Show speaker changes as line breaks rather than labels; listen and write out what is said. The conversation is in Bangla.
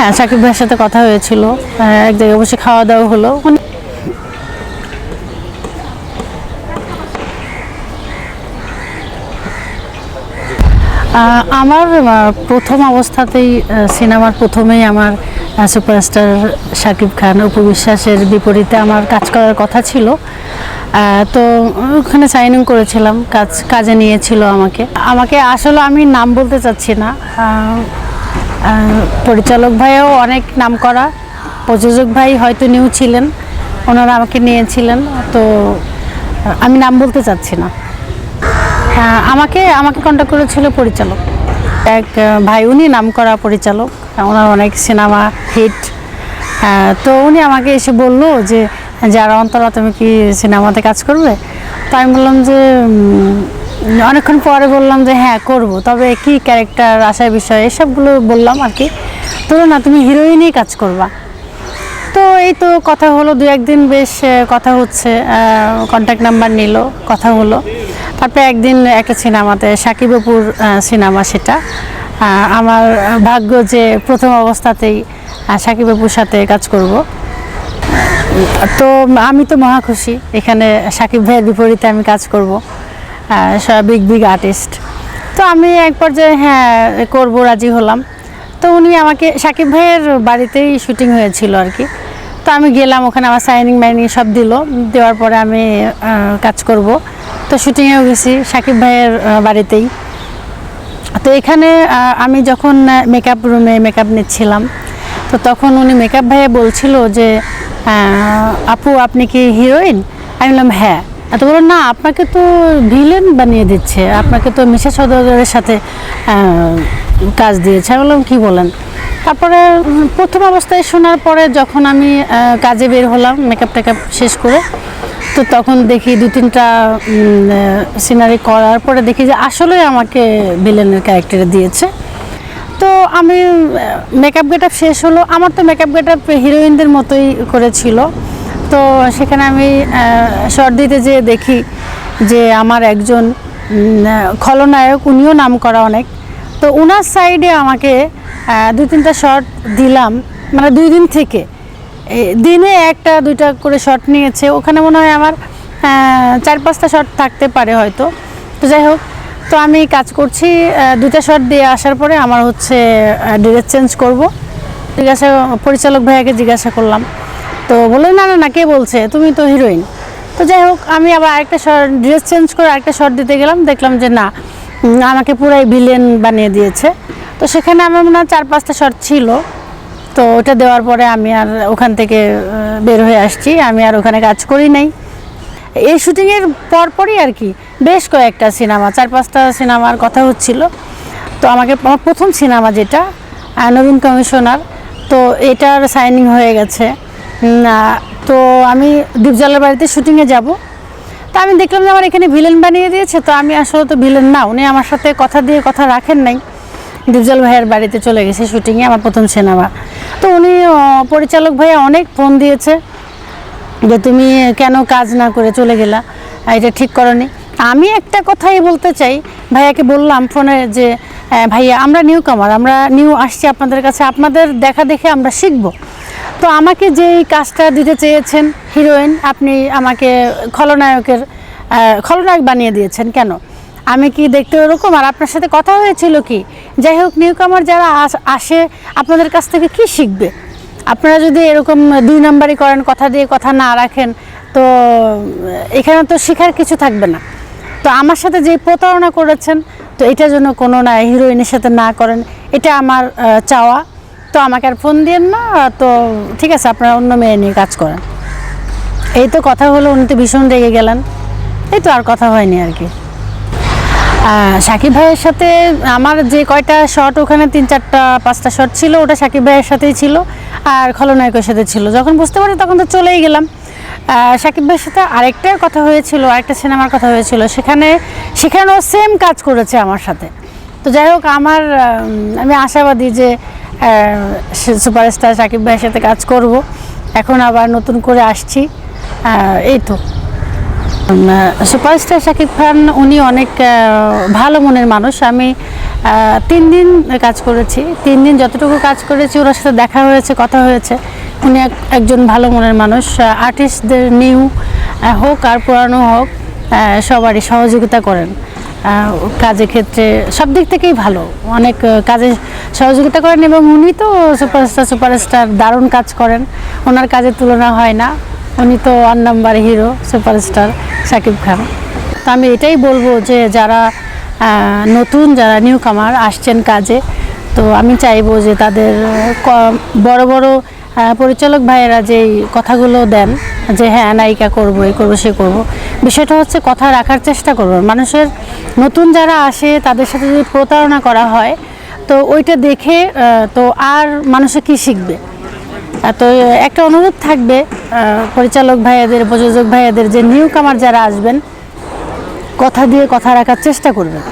হ্যাঁ সাকিব ভাইয়ের সাথে কথা হয়েছিল। এক জায়গায় বসে খাওয়া দাওয়া হলো। উনি- আমার প্রথম অবস্থাতেই সিনেমার প্রথমেই আমার সুপারস্টার শাকিব খান উপবিশ্বাসের বিপরীতে আমার কাজ করার কথা ছিল। তো ওখানে সাইনিং করেছিলাম, কাজ, কাজে নিয়েছিল আমাকে। আমাকে আসলে আমি নাম বলতে চাচ্ছি না। পরিচালক ভাইও অনেক নাম করা। প্রযোজক ভাই হয়তো নিউ ছিলেন ওনারা আমাকে নিয়েছিলেন তো আমি নাম বলতে চাচ্ছি না। হ্যাঁ, আমাকে আমাকে কন্ট্যাক্ট করেছিল পরিচালক। এক ভাই উনি নাম করা পরিচালক ওনার অনেক সিনেমা হিট তো উনি আমাকে এসে বলল যে যারা অন্তরা তুমি কি সিনেমাতে কাজ করবে তো আমি বললাম যে অনেকক্ষণ পরে বললাম যে হ্যাঁ করব। তবে কি ক্যারেক্টার আসার বিষয় এসবগুলো বললাম আর কি। তো না তুমি হিরোইনই কাজ করবা। তো এই তো কথা হলো দু একদিন বেশ কথা হচ্ছে কন্ট্যাক্ট নাম্বার নিল কথা হলো। তারপরে একদিন একটা সিনেমাতে সাকিব অপুর সিনেমা সেটা। আমার ভাগ্য যে প্রথম অবস্থাতেই আহ, সাকিব অপুর সাথে কাজ করব। তো আমি তো মহা খুশি এখানে সাকিব ভাইয়ের বিপরীতে আমি কাজ করব। বিগ বিগ আর্টিস্ট তো আমি এক পর্যায়ে হ্যাঁ করব, রাজি হলাম। তো উনি আমাকে, সাকিব ভাইয়ের বাড়িতেই শুটিং হয়েছিল আর কি। তো আমি গেলাম, ওখানে আমার সাইনিং মাইনিং সব দিল। দেওয়ার পরে আমি কাজ করব। তো শুটিংয়েও গেছি সাকিব ভাইয়ের বাড়িতেই। তো এখানে আমি যখন মেকআপ রুমে মেকআপ নিচ্ছিলাম, তো তখন উনি মেকআপ ভাইয়া বলছিল যে আপু, আপনি কি হিরোইন আমি বললাম হ্যাঁ। তো বলল না, আপনাকে তো ভিলেন বানিয়ে দিচ্ছে, আপনাকে তো মিশা সদাগরের সাথে কাজ দিয়েছে। আমি বললাম, কী বলেন? তারপরে প্রথম অবস্থায় শোনার পরে যখন আমি কাজে বের হলাম মেকআপ টেকআপ শেষ করে, তো তখন দেখি দু তিনটা সিনারি করার পরে দেখি যে আসলে আমাকে ভিলেনের ক্যারেক্টারে দিয়েছে। তো আমি মেকআপ গেটআপ শেষ হলো। আমার তো মেকআপ গেটআপ হিরোইনদের মতোই করেছিল। তো সেখানে আমি শর্ট দিতে যেয়ে দেখি যে আমার একজন খলনায়ক, উনিও নাম করা অনেক। তো ওনার সাইডে আমাকে দুই তিনটা শর্ট দিলাম মানে দুই দিন থেকে। দিনে একটা, দুইটা করে শট নিয়েছে। ওখানে মনে হয় আমার চার পাঁচটা শট থাকতে পারে হয়তো। তো যাই হোক, তো আমি কাজ করছি দুইটা শট দিয়ে আসার পরে আমার হচ্ছে ড্রেস চেঞ্জ করব। জিজ্ঞাসা, পরিচালক ভাইয়াকে জিজ্ঞাসা করলাম। তো বলল না না না, কে বলছে? তুমি তো হিরোইন তো যাই হোক, আমি আবার আরেকটা শর্ট ড্রেস চেঞ্জ করে আরেকটা শর্ট দিতে গেলাম। দেখলাম যে না আমাকে পুরাই ভিলেন বানিয়ে দিয়েছে। তো সেখানে আমার মনে হয় চার, পাঁচটা শর্ট ছিল। তো ওটা দেওয়ার পরে আমি আর ওখান থেকে বের হয়ে আসছি। আমি আর ওখানে কাজ করি নাই। এই শুটিংয়ের পরপরই আর কি, বেশ কয়েকটা সিনেমা চার, পাঁচটা সিনেমার কথা হচ্ছিল। তো আমাকে, আমার প্রথম সিনেমা যেটা নবীন কমিশনার, তো এটার সাইনিং হয়ে গেছে। তো আমি দীপজলের বাড়িতে শুটিংয়ে যাব। তো আমি দেখলাম যে আমার এখানে ভিলেন বানিয়ে দিয়েছে, তো আমি আসলে তো ভিলেন না, উনি আমার সাথে কথা দিয়ে কথা রাখেন নাই। দীপজল ভাইয়ের বাড়িতে চলে গেছে শুটিংয়ে আমার প্রথম সিনেমা। তো উনি পরিচালক ভাইয়া অনেক ফোন দিয়েছে যে তুমি কেন কাজ না করে চলে গেলা এটা ঠিক করনি। আমি একটা কথাই বলতে চাই, ভাইয়াকে বললাম ফোনে যে ভাইয়া আমরা নিউ কামার আমরা নিউ আসছি আপনাদের কাছে, আপনাদের দেখা দেখে আমরা শিখব। তো আমাকে যেই কাজটা দিতে চেয়েছেন হিরোইন, আপনি আমাকে খলনায়কের খলনায়ক বানিয়ে দিয়েছেন, কেন? আমি কি দেখতে ওরকম? আর আপনার সাথে কথা হয়েছিল কি? যাই হোক নিউ কামার যারা আসে আপনাদের কাছ থেকে কি শিখবে? আপনারা যদি এরকম দুই নাম্বারই করেন, কথা দিয়ে কথা না রাখেন, তো এখানে তো শেখার কিছু থাকবে না। তো আমার সাথে যে প্রতারণা করেছেন, তো এটা যেন কোনো না, হিরোইনের সাথে না করেন, এটা আমার চাওয়া। তো আমাকে আর ফোন দিয়েন না, তো ঠিক আছে, আপনারা অন্য মেয়ে নিয়ে কাজ করেন। এই তো কথা হলো, উনি তো ভীষণ রেগে গেলেন। এই তো আর কথা হয়নি আর কি। সাকিব ভাইয়ের সাথে আমার যে কয়টা শট ওখানে তিন চারটা, পাঁচটা শট ছিল, ওটা সাকিব ভাইয়ের সাথেই ছিল, আর খলনায়কের সাথে ছিল। যখন বুঝতে পারি তখন তো চলেই গেলাম। সাকিব ভাইয়ের সাথে আরেকটা কথা হয়েছিল, আরেকটা সিনেমার কথা হয়েছিল। সেখানে, সেখানেও সেম কাজ করেছে আমার সাথে। তো যাই হোক, আমার আমি আশাবাদী যে সুপারস্টার সাকিব ভাইয়ের সাথে কাজ করব। এখন আবার নতুন করে আসছি। এই তো। সুপারস্টার শাকিব খান, উনি অনেক ভালো মনের মানুষ। আমি তিন দিন কাজ করেছি। তিন দিন যতটুকু কাজ করেছি, ওনার সাথে দেখা হয়েছে, কথা হয়েছে। উনি এক- একজন ভালো মনের মানুষ। আর্টিস্টদের নিউ হোক আর পুরানো হোক সবারই সহযোগিতা করেন। কাজের ক্ষেত্রে সব দিক থেকেই ভালো। অনেক কাজে সহযোগিতা করেন এবং উনি তো সুপারস্টার সুপারস্টার দারুণ কাজ করেন। ওনার কাজের তুলনা হয় না। উনি তো one number hero, superstar Shakib Khan. তো আমি এটাই বলব যে যারা নতুন, যারা নিউ কামার আসছেন কাজে, তো আমি চাইব যে তাদের বড় বড় পরিচালক ভাইয়েরা যেই কথাগুলো দেন, যে হ্যাঁ নায়িকা করব এই করব, সে করব, বিষয়টা হচ্ছে কথা রাখার চেষ্টা করবেন। মানুষের নতুন যারা আসে, তাদের সাথে যদি প্রতারণা করা হয়, তো ওইটা দেখে তো আর মানুষে কি শিখবে? তো একটা অনুরোধ থাকবে পরিচালক ভাইয়াদের, প্রযোজক ভাইয়াদের যে নিউ কামার যারা আসবেন, কথা দিয়ে কথা রাখার চেষ্টা করবেন।